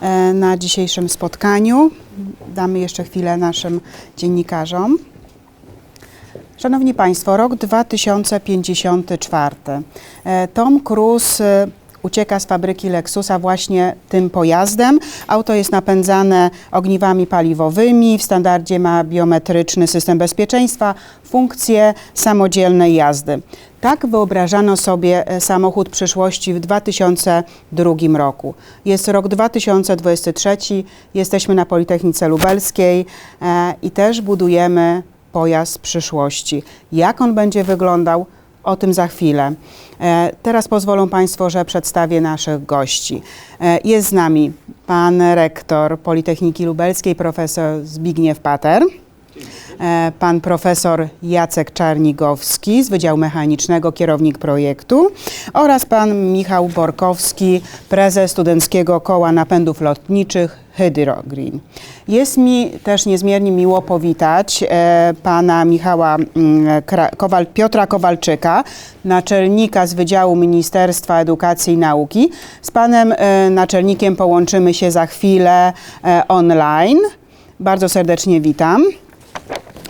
e, na dzisiejszym spotkaniu. Damy jeszcze chwilę naszym dziennikarzom. Szanowni Państwo, rok 2054. E, Tom Cruise ucieka z fabryki Lexusa właśnie tym pojazdem. Auto jest napędzane ogniwami paliwowymi, w standardzie ma biometryczny system bezpieczeństwa, funkcję samodzielnej jazdy. Tak wyobrażano sobie e, samochód przyszłości w 2002 roku. Jest rok 2023, jesteśmy na Politechnice Lubelskiej e, i też budujemy pojazd przyszłości. Jak on będzie wyglądał, o tym za chwilę. E, Teraz pozwolą Państwo, że przedstawię naszych gości. E, Jest z nami pan rektor Politechniki Lubelskiej, profesor Zbigniew Pater. E, Pan profesor Jacek Czarnigowski z Wydziału Mechanicznego, kierownik projektu oraz pan Michał Borkowski, prezes Studenckiego Koła Napędów Lotniczych Hydro Green. Jest mi też niezmiernie miło powitać e, pana Michała mm, Kra- Kowal, Piotra Kowalczyka, naczelnika z Wydziału Ministerstwa Edukacji i Nauki. Z panem e, naczelnikiem połączymy się za chwilę e, online. Bardzo serdecznie witam.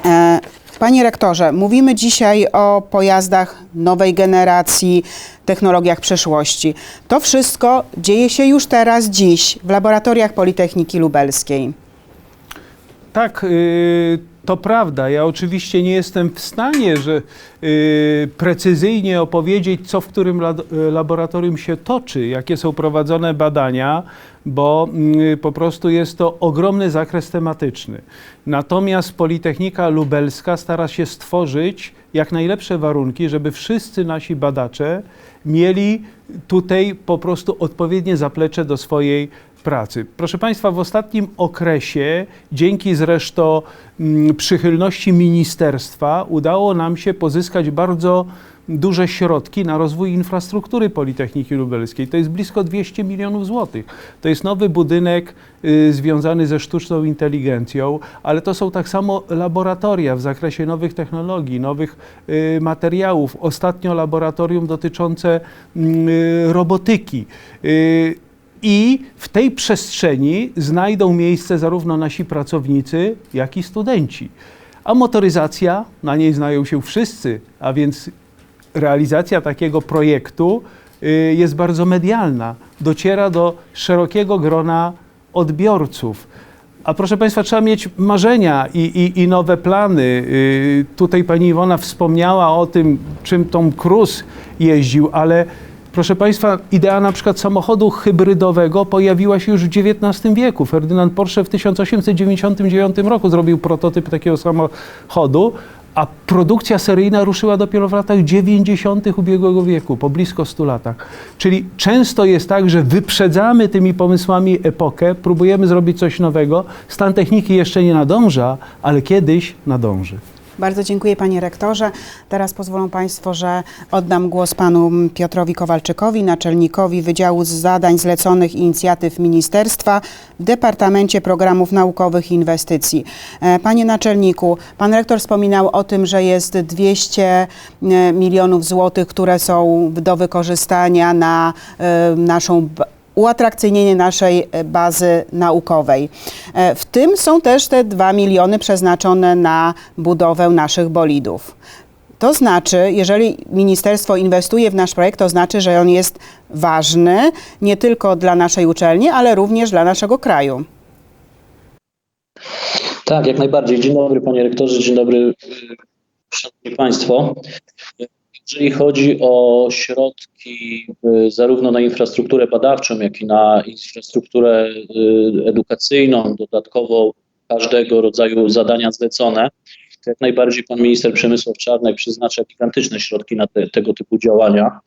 E, Panie rektorze, mówimy dzisiaj o pojazdach nowej generacji, technologiach przyszłości. To wszystko dzieje się już teraz, dziś, w laboratoriach Politechniki Lubelskiej. Tak, y, to prawda. Ja oczywiście nie jestem w stanie, że y, precyzyjnie opowiedzieć, co w którym lad- y, laboratorium się toczy, jakie są prowadzone badania, bo y, po prostu jest to ogromny zakres tematyczny. Natomiast Politechnika Lubelska stara się stworzyć jak najlepsze warunki, żeby wszyscy nasi badacze mieli tutaj po prostu odpowiednie zaplecze do swojej pracy. Proszę Państwa, w ostatnim okresie, dzięki zresztą mm, przychylności ministerstwa, udało nam się pozyskać bardzo duże środki na rozwój infrastruktury Politechniki Lubelskiej. To jest blisko 200 milionów złotych. To jest nowy budynek y, związany ze sztuczną inteligencją, ale to są tak samo laboratoria w zakresie nowych technologii, nowych y, materiałów. Ostatnio laboratorium dotyczące mm, y, robotyki. I w tej przestrzeni znajdą miejsce zarówno nasi pracownicy, jak i studenci. A motoryzacja, na niej znają się wszyscy, a więc realizacja takiego projektu y, jest bardzo medialna. Dociera do szerokiego grona odbiorców. A proszę Państwa, trzeba mieć marzenia i, i, i nowe plany. Y, Tutaj pani Iwona wspomniała o tym, czym Tom Cruise jeździł, ale proszę Państwa, idea na przykład samochodu hybrydowego pojawiła się już w XIX wieku. Ferdynand Porsche w 1899 roku zrobił prototyp takiego samochodu, a produkcja seryjna ruszyła dopiero w latach 90. ubiegłego wieku, po blisko 100 latach. Czyli często jest tak, że wyprzedzamy tymi pomysłami epokę, próbujemy zrobić coś nowego. Stan techniki jeszcze nie nadąża, ale kiedyś nadąży. Bardzo dziękuję panie rektorze. Teraz pozwolą państwo, że oddam głos panu Piotrowi Kowalczykowi, naczelnikowi Wydziału Zadań Zleconych i Inicjatyw Ministerstwa w Departamencie Programów Naukowych i Inwestycji. E, Panie naczelniku, pan rektor wspominał o tym, że jest 200 e, milionów złotych, które są do wykorzystania na e, naszą uatrakcyjnienie naszej e, bazy naukowej. E, W tym są też te 2 miliony przeznaczone na budowę naszych bolidów. To znaczy, jeżeli ministerstwo inwestuje w nasz projekt, to znaczy, że on jest ważny nie tylko dla naszej uczelni, ale również dla naszego kraju. Tak, jak najbardziej. Dzień dobry panie rektorze, dzień dobry szanowni państwo. Jeżeli chodzi o środki y, zarówno na infrastrukturę badawczą, jak i na infrastrukturę y, edukacyjną, dodatkowo każdego rodzaju zadania zlecone, jak najbardziej pan minister Przemysław Czarnek przeznacza gigantyczne środki na te, tego typu działania,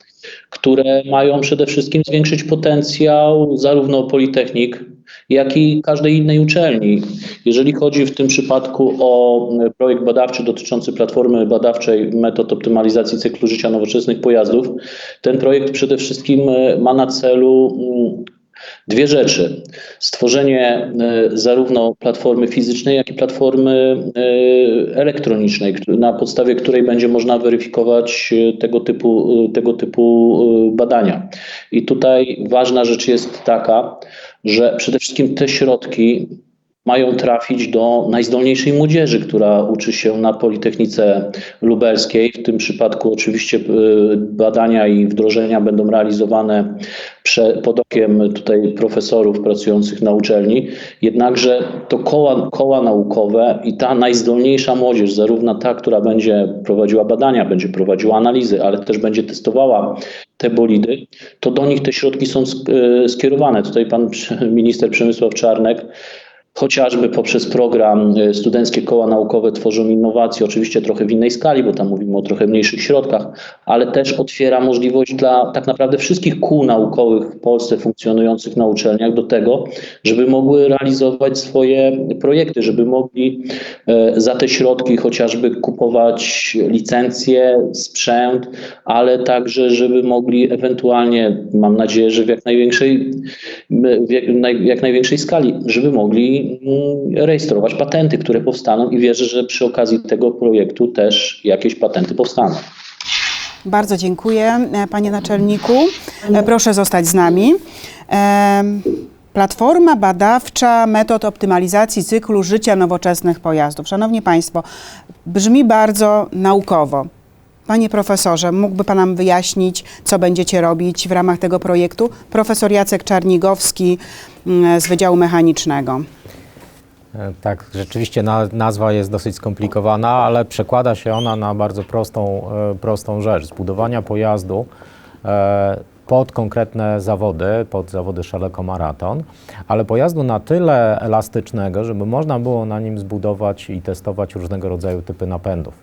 które mają przede wszystkim zwiększyć potencjał zarówno Politechnik, jak i każdej innej uczelni. Jeżeli chodzi w tym przypadku o projekt badawczy dotyczący platformy badawczej metod optymalizacji cyklu życia nowoczesnych pojazdów, ten projekt przede wszystkim ma na celu mm, dwie rzeczy. Stworzenie e, zarówno platformy fizycznej, jak i platformy e, elektronicznej, na podstawie której będzie można weryfikować e, tego typu, tego typu badania. I tutaj ważna rzecz jest taka, że przede wszystkim te środki mają trafić do najzdolniejszej młodzieży, która uczy się na Politechnice Lubelskiej. W tym przypadku oczywiście y, badania i wdrożenia będą realizowane pod okiem tutaj profesorów pracujących na uczelni. Jednakże to koła, koła naukowe i ta najzdolniejsza młodzież, zarówno ta, która będzie prowadziła badania, będzie prowadziła analizy, ale też będzie testowała te bolidy, to do nich te środki są y, skierowane. Tutaj pan minister Przemysław Czarnek chociażby poprzez program y, Studenckie Koła Naukowe tworzą innowacje, oczywiście trochę w innej skali, bo tam mówimy o trochę mniejszych środkach, ale też otwiera możliwość dla tak naprawdę wszystkich kół naukowych w Polsce funkcjonujących na uczelniach do tego, żeby mogły realizować swoje projekty, żeby mogli e, za te środki chociażby kupować licencje, sprzęt, ale także, żeby mogli ewentualnie, mam nadzieję, że w jak największej, w jak, naj, jak największej skali, żeby mogli rejestrować patenty, które powstaną i wierzę, że przy okazji tego projektu też jakieś patenty powstaną. Bardzo dziękuję, e, panie naczelniku. E, Proszę zostać z nami. Em, Platforma badawcza metod optymalizacji cyklu życia nowoczesnych pojazdów. Szanowni Państwo, brzmi bardzo naukowo. Panie profesorze, mógłby Pan nam wyjaśnić, co będziecie robić w ramach tego projektu? Profesor Jacek Czarnigowski mm, z Wydziału Mechanicznego. E, Tak, rzeczywiście na, nazwa jest dosyć skomplikowana, ale przekłada się ona na bardzo prostą, e, prostą rzecz. Zbudowania pojazdu e, pod konkretne zawody, pod zawody szalekomaraton, ale pojazdu na tyle elastycznego, żeby można było na nim zbudować i testować różnego rodzaju typy napędów.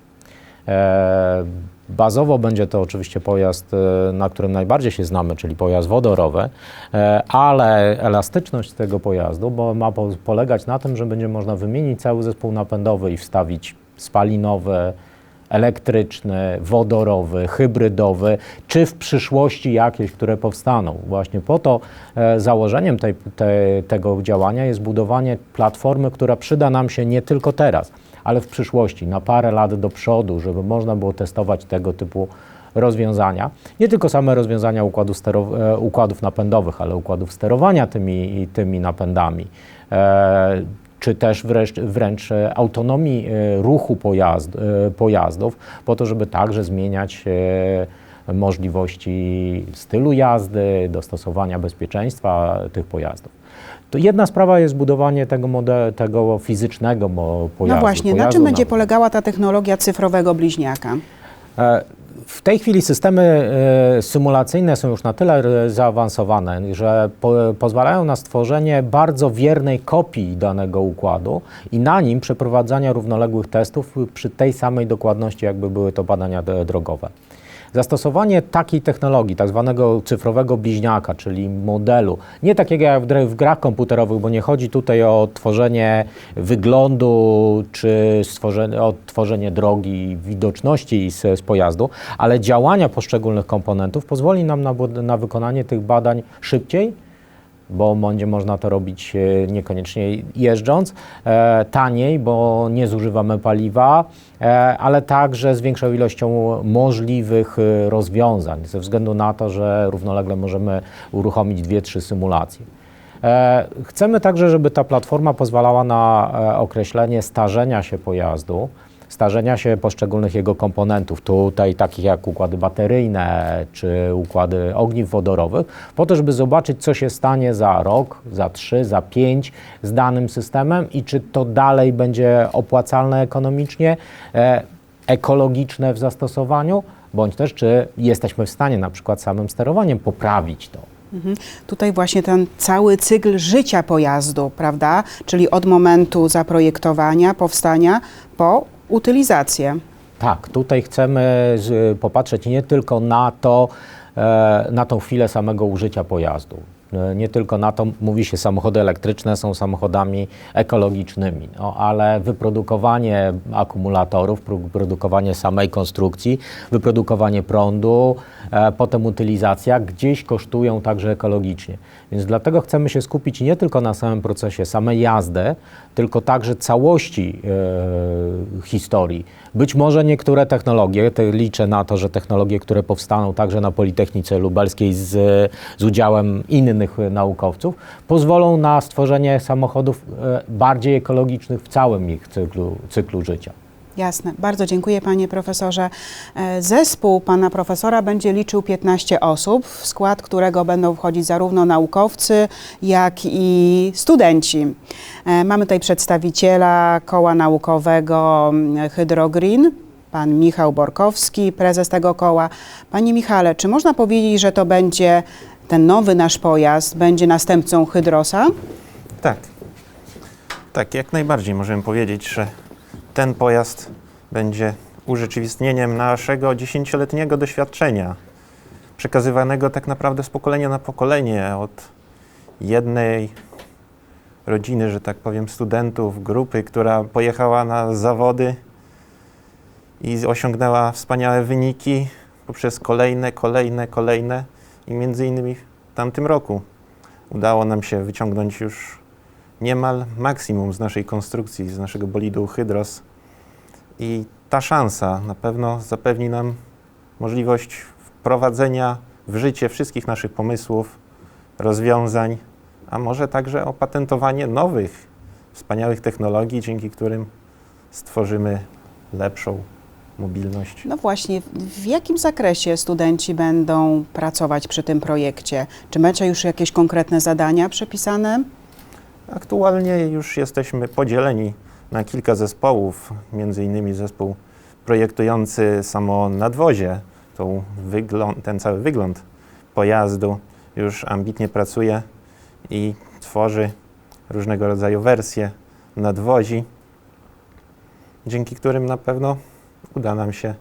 Bazowo będzie to oczywiście pojazd, e, na którym najbardziej się znamy, czyli pojazd wodorowy, e, ale elastyczność tego pojazdu bo ma po- polegać na tym, że będzie można wymienić cały zespół napędowy i wstawić spalinowy, elektryczny, wodorowy, hybrydowy, czy w przyszłości jakieś, które powstaną. Właśnie po to e, założeniem tej, te, tego działania jest budowanie platformy, która przyda nam się nie tylko teraz, ale w przyszłości, na parę lat do przodu, żeby można było testować tego typu rozwiązania. Nie tylko same rozwiązania układu e, układów napędowych, ale układów sterowania tymi, tymi napędami. E, czy też wręcz, wręcz e, autonomii e, ruchu pojazd, e, pojazdów, po to, żeby także zmieniać możliwości stylu jazdy, dostosowania bezpieczeństwa tych pojazdów. To jedna sprawa jest budowanie tego, mode, tego fizycznego mo- pojazdu. No właśnie, na pojazdu czym będzie polegała ta technologia cyfrowego bliźniaka? E, W tej chwili systemy e, symulacyjne są już na tyle e, zaawansowane, że po, pozwalają na stworzenie bardzo wiernej kopii danego układu i na nim przeprowadzania równoległych testów przy tej samej dokładności, jakby były to badania d- drogowe. Zastosowanie takiej technologii, tak zwanego cyfrowego bliźniaka, czyli modelu, nie takiego jak w, grach komputerowych, bo nie chodzi tutaj o tworzenie wyglądu czy stworzenie, o tworzenie drogi, widoczności z, z pojazdu, ale działania poszczególnych komponentów pozwoli nam na, na wykonanie tych badań szybciej, bo będzie można to robić e, niekoniecznie jeżdżąc, e, taniej, bo nie zużywamy paliwa, e, ale także z większą ilością możliwych rozwiązań, ze względu na to, że równolegle możemy uruchomić dwie, trzy symulacje. Chcemy także, żeby ta platforma pozwalała na określenie starzenia się pojazdu, starzenia się poszczególnych jego komponentów, tutaj takich jak układy bateryjne czy układy ogniw wodorowych, po to, żeby zobaczyć, co się stanie za rok, za trzy, za pięć z danym systemem i czy to dalej będzie opłacalne ekonomicznie, e, ekologiczne w zastosowaniu, bądź też czy jesteśmy w stanie na przykład samym sterowaniem poprawić to. Mhm. Tutaj właśnie ten cały cykl życia pojazdu, prawda? Czyli od momentu zaprojektowania, powstania po utylizację. Tak, tutaj chcemy z, popatrzeć nie tylko na to, e, na tą chwilę samego użycia pojazdu. E, Nie tylko na to, mówi się, samochody elektryczne są samochodami ekologicznymi, no, ale wyprodukowanie akumulatorów, pro- produkowanie samej konstrukcji, wyprodukowanie prądu, e, potem utylizacja gdzieś kosztują także ekologicznie. Więc dlatego chcemy się skupić nie tylko na samym procesie samej jazdy, tylko także całości e, historii. Być może niektóre technologie, te liczę na to, że technologie, które powstaną także na Politechnice Lubelskiej z, z udziałem innych innych e, naukowców, pozwolą na stworzenie samochodów e, bardziej ekologicznych w całym ich cyklu, cyklu życia. Jasne. Bardzo dziękuję panie profesorze. E, Zespół pana profesora będzie liczył 15 osób, w skład którego będą wchodzić zarówno naukowcy, jak i studenci. Mamy tutaj przedstawiciela koła naukowego mm, Hydrogreen, pan Michał Borkowski, prezes tego koła. Panie Michale, czy można powiedzieć, że to będzie ten nowy nasz pojazd, będzie następcą Hydrosa? Tak. Tak, jak najbardziej możemy powiedzieć, że ten pojazd będzie urzeczywistnieniem naszego dziesięcioletniego doświadczenia, przekazywanego tak naprawdę z pokolenia na pokolenie od jednej rodziny, że tak powiem, studentów, grupy, która pojechała na zawody i osiągnęła wspaniałe wyniki poprzez kolejne, kolejne, kolejne i między innymi w tamtym roku udało nam się wyciągnąć już niemal maksimum z naszej konstrukcji, z naszego bolidu Hydros. I ta szansa na pewno zapewni nam możliwość wprowadzenia w życie wszystkich naszych pomysłów, rozwiązań, a może także opatentowanie nowych, wspaniałych technologii, dzięki którym stworzymy lepszą mobilność. No właśnie, w jakim zakresie studenci będą pracować przy tym projekcie? Czy macie już jakieś konkretne zadania przepisane? Aktualnie już jesteśmy podzieleni na kilka zespołów, między innymi zespół projektujący samo nadwozie, wygląd, ten cały wygląd pojazdu już ambitnie pracuje i tworzy różnego rodzaju wersje nadwozi, dzięki którym na pewno uda nam się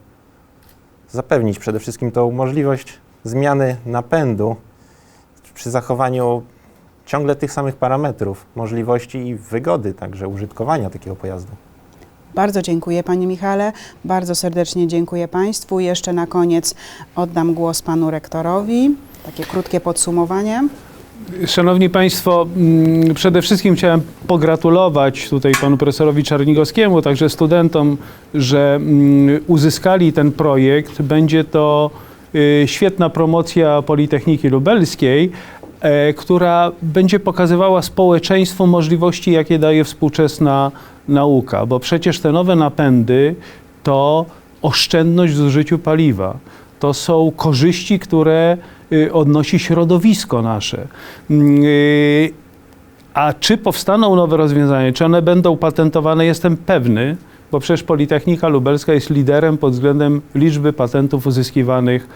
zapewnić przede wszystkim tą możliwość zmiany napędu przy zachowaniu ciągle tych samych parametrów, możliwości i wygody także użytkowania takiego pojazdu. Bardzo dziękuję Panie Michale, bardzo serdecznie dziękuję Państwu. Jeszcze na koniec oddam głos Panu Rektorowi. Takie krótkie podsumowanie. Szanowni Państwo, mm, przede wszystkim chciałem pogratulować tutaj panu profesorowi Czarnigowskiemu, także studentom, że mm, uzyskali ten projekt. Będzie to y, świetna promocja Politechniki Lubelskiej, e, która będzie pokazywała społeczeństwu możliwości, jakie daje współczesna nauka, bo przecież te nowe napędy to oszczędność w zużyciu paliwa. To są korzyści, które odnosi środowisko nasze. Mm, y, A czy powstaną nowe rozwiązania, czy one będą patentowane, jestem pewny, bo przecież Politechnika Lubelska jest liderem pod względem liczby patentów uzyskiwanych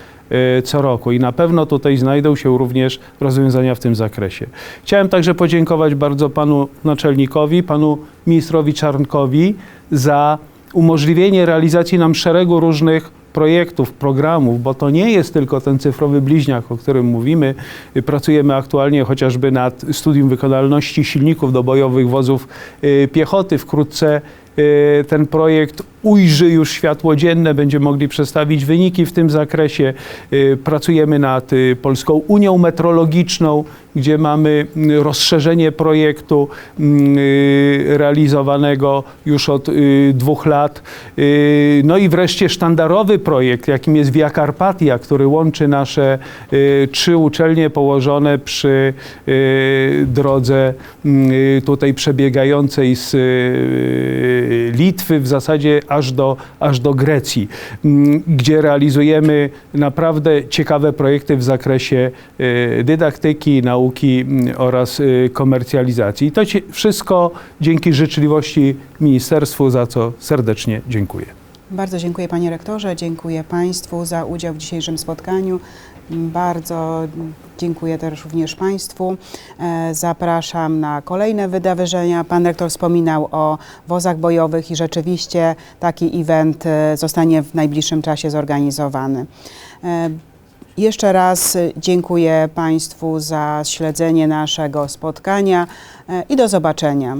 y, co roku i na pewno tutaj znajdą się również rozwiązania w tym zakresie. Chciałem także podziękować bardzo panu naczelnikowi, panu ministrowi Czarnkowi za umożliwienie realizacji nam szeregu różnych projektów, programów, bo to nie jest tylko ten cyfrowy bliźniak, o którym mówimy. Pracujemy aktualnie chociażby nad studium wykonalności silników do bojowych wozów y, piechoty. Wkrótce y, ten projekt ujrzy już światło dzienne, będziemy mogli przedstawić wyniki w tym zakresie. Y, Pracujemy nad y, Polską Unią Metrologiczną, gdzie mamy y, rozszerzenie projektu y, realizowanego już od dwóch lat. No i wreszcie sztandarowy projekt, jakim jest Via Carpatia, który łączy nasze trzy uczelnie położone przy drodze y, tutaj przebiegającej z Litwy w zasadzie aż do, aż do Grecji, mm, gdzie realizujemy naprawdę ciekawe projekty w zakresie y, dydaktyki, nauki mm, oraz y, komercjalizacji. I to wszystko dzięki życzliwości ministerstwu, za co serdecznie dziękuję. Bardzo dziękuję Panie Rektorze, dziękuję Państwu za udział w dzisiejszym spotkaniu. Bardzo dziękuję też również Państwu. E, Zapraszam na kolejne wydarzenia. Pan Rektor wspominał o wozach bojowych i rzeczywiście taki event e, zostanie w najbliższym czasie zorganizowany. E, Jeszcze raz dziękuję Państwu za śledzenie naszego spotkania i do zobaczenia.